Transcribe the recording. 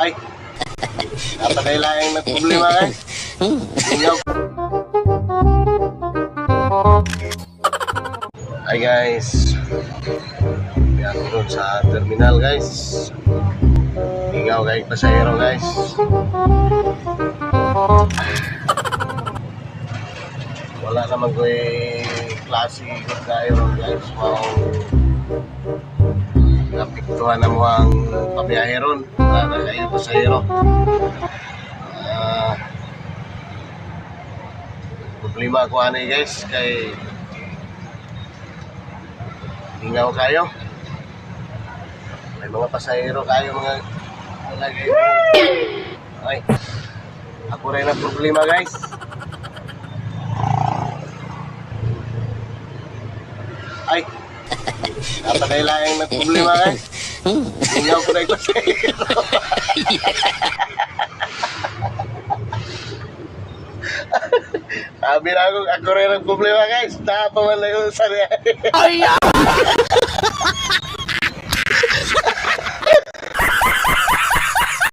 Ay, napakailangan ng problema guys. Ingaw. Hi guys. Yan doon sa terminal guys. Ingaw guys, pasahero guys. Wala naman ko eh klase good tayo guys. Wow. Napiktuhan na mo ang pabiyaheron. Na kayo pasahero. Ah, problema ko eh, guys kay ingaw kayo. May mga pasahero kayo mga lagi. Ay. Ako rin ang problema guys. Ay. Napakailangan ng problema guys. Ingaw ko na yung. Sabi na ako, ako rin ang problema guys. Lang yung sarili.